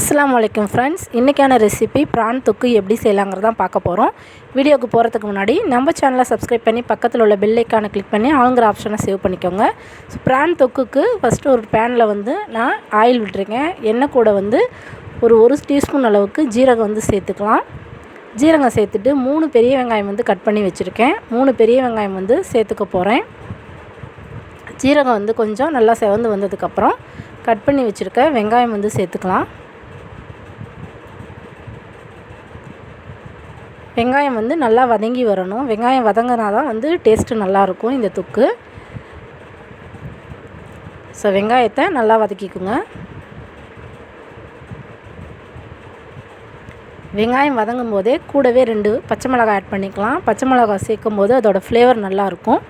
அஸ்லாம் வலைக்கம் ஃப்ரெண்ட்ஸ் இன்றைக்கான ரெசிபி ப்ரான் தொக்கு எப்படி செய்யலாங்கிறதான் பார்க்க போகிறோம் வீடியோக்கு போகிறதுக்கு முன்னாடி நம்ம சேனலை சப்ஸ்கிரைப் பண்ணி பக்கத்தில் உள்ள பில்லைக்கான கிளிக் பண்ணி ஆளுங்கிற ஆப்ஷனை சேவ் பண்ணிக்கோங்க. ஸோ ப்ரான் தொக்குக்கு ஃபஸ்ட்டு ஒரு பேனில் வந்து நான் ஆயில் விட்டுருக்கேன். எண்ணெய் கூட வந்து ஒரு ஒரு டீஸ்பூன் அளவுக்கு ஜீரகம் வந்து சேர்த்துக்கலாம். ஜீரகம் சேர்த்துட்டு மூணு பெரிய வெங்காயம் வந்து கட் பண்ணி வச்சுருக்கேன். மூணு பெரிய வெங்காயம் வந்து சேர்த்துக்க போகிறேன் ஜீரகம் வந்து கொஞ்சம் நல்லா செவந்து வந்ததுக்கப்புறம் கட் பண்ணி வச்சுருக்க வெங்காயம் வந்து சேர்த்துக்கலாம். வெங்காயம் வந்து நல்லா வதங்கி வரணும். வெங்காயம் வதங்கினா தான் வந்து டேஸ்ட்டு நல்லாயிருக்கும் இந்த தொக்கு. ஸோ வெங்காயத்தை நல்லா வதக்கிக்குங்க. வெங்காயம் வதங்கும் போதே கூடவே ரெண்டு பச்சை மிளகாய் ஆட் பண்ணிக்கலாம். பச்சை மிளகாய் சேர்க்கும் போது அதோடய ஃப்ளேவர் நல்லாயிருக்கும்.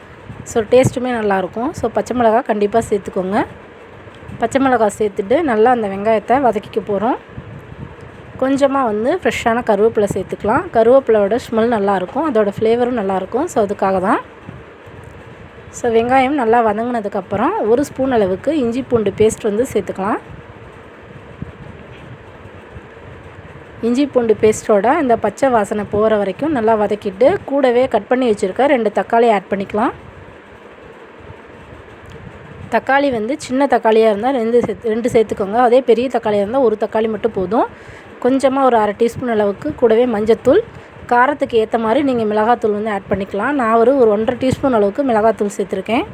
ஸோ டேஸ்ட்டுமே நல்லாயிருக்கும். ஸோ பச்சை மிளகாய் கண்டிப்பாக சேர்த்துக்கோங்க. பச்சை மிளகாய் சேர்த்துட்டு நல்லா அந்த வெங்காயத்தை வதக்கிக்க போகிறோம் கொஞ்சமாக வந்து ஃப்ரெஷ்ஷான கருவேப்பிலை சேர்த்துக்கலாம். கருவேப்பிலையோட ஸ்மெல் நல்லாயிருக்கும். அதோடய ஃப்ளேவரும் நல்லாயிருக்கும். ஸோ அதுக்காக தான் ஸோ வெங்காயம் நல்லா வதங்கினதுக்கப்புறம் ஒரு ஸ்பூன் அளவுக்கு இஞ்சி பூண்டு பேஸ்ட் வந்து சேர்த்துக்கலாம். இஞ்சி பூண்டு பேஸ்ட்டோட இந்த பச்சை வாசனை போகிற வரைக்கும் நல்லா வதக்கிட்டு கூடவே கட் பண்ணி வச்சுருக்க ரெண்டு தக்காளி ஆட் பண்ணிக்கலாம். தக்காளி வந்து சின்ன தக்காளியாக இருந்தால் ரெண்டு சேர்த்து ரெண்டு சேர்த்துக்கோங்க. அதே பெரிய தக்காளியாக இருந்தால் ஒரு தக்காளி மட்டும் போதும். கொஞ்சமாக ஒரு அரை டீஸ்பூன் அளவுக்கு கூடவே மஞ்சத்தூள் காரத்துக்கு ஏற்ற மாதிரி நீங்கள் மிளகாத்தூள் வந்து ஆட் பண்ணிக்கலாம். நான் ஒரு ஒரு ஒன்றரை டீஸ்பூன் அளவுக்கு மிளகாத்தூள் சேர்த்துருக்கேன்.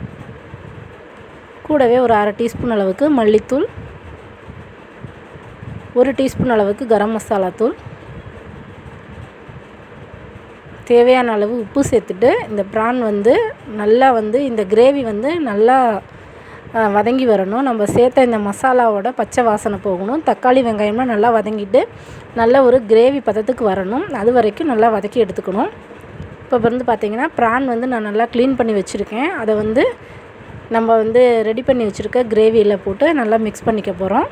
கூடவே ஒரு அரை டீஸ்பூன் அளவுக்கு மல்லித்தூள் ஒரு டீஸ்பூன் அளவுக்கு கரம் மசாலா தூள். தேவையான அளவு உப்பு சேர்த்துட்டு இந்த ப்ரான் வந்து நல்லா வந்து இந்த கிரேவி வந்து நல்லா வதங்கி வரணும். நம்ம சேர்த்த இந்த மசாலாவோட பச்சை வாசனை போகணும். தக்காளி வெங்காயம்லாம் நல்லா வதங்கிட்டு நல்ல ஒரு கிரேவி பதத்துக்கு வரணும். அது வரைக்கும் நல்லா வதக்கி எடுத்துக்கணும். இப்போ வந்து பார்த்திங்கன்னா ப்ரான் வந்து நான் நல்லா க்ளீன் பண்ணி வச்சுருக்கேன். அதை வந்து நம்ம வந்து ரெடி பண்ணி வச்சுருக்க கிரேவியில் போட்டு நல்லா மிக்ஸ் பண்ணிக்க போகிறோம்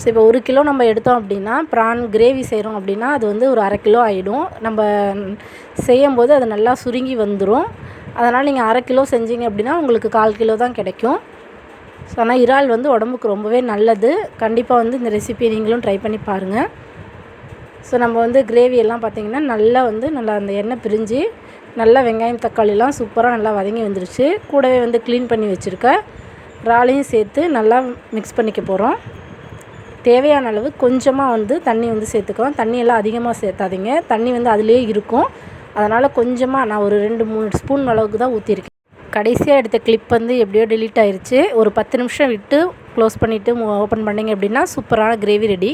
ஸோ இப்போ ஒரு கிலோ நம்ம எடுத்தோம் அப்படின்னா ப்ரான் கிரேவி செய்கிறோம் அப்படின்னா அது வந்து ஒரு அரை கிலோ ஆகிடும் நம்ம செய்யும்போது அது நல்லா சுருங்கி வந்துடும் அதனால் நீங்கள் அரை கிலோ செஞ்சீங்க அப்படின்னா உங்களுக்கு கால் கிலோ தான் கிடைக்கும். ஸோ ஆனால் இறால் வந்து உடம்புக்கு ரொம்பவே நல்லது. கண்டிப்பாக வந்து இந்த ரெசிபியை நீங்களும் ட்ரை பண்ணி பாருங்கள் ஸோ நம்ம வந்து கிரேவி எல்லாம் பார்த்திங்கன்னா நல்லா வந்து நல்லா அந்த எண்ணெய் பிரிஞ்சு நல்லா வெங்காயம் தக்காளிலாம் சூப்பராக நல்லா வதங்கி வந்துருச்சு. கூடவே வந்து க்ளீன் பண்ணி வச்சுருக்க இறாலையும் சேர்த்து நல்லா மிக்ஸ் பண்ணிக்க போகிறோம் தேவையான அளவு கொஞ்சமாக வந்து தண்ணி வந்து சேர்த்துக்கலாம். தண்ணியெல்லாம் அதிகமாக சேர்த்தாதீங்க. தண்ணி வந்து அதிலே இருக்கும். அதனால் கொஞ்சமாக நான் ஒரு ரெண்டு மூணு ஸ்பூன் அளவுக்கு தான் ஊற்றிருக்கேன் கடைசியாக எடுத்த கிளிப் வந்து எப்படியோ டெலீட் ஆயிடுச்சு ஒரு பத்து நிமிஷம் விட்டு க்ளோஸ் பண்ணிவிட்டு ஓப்பன் பண்ணிங்க அப்படின்னா சூப்பரான கிரேவி ரெடி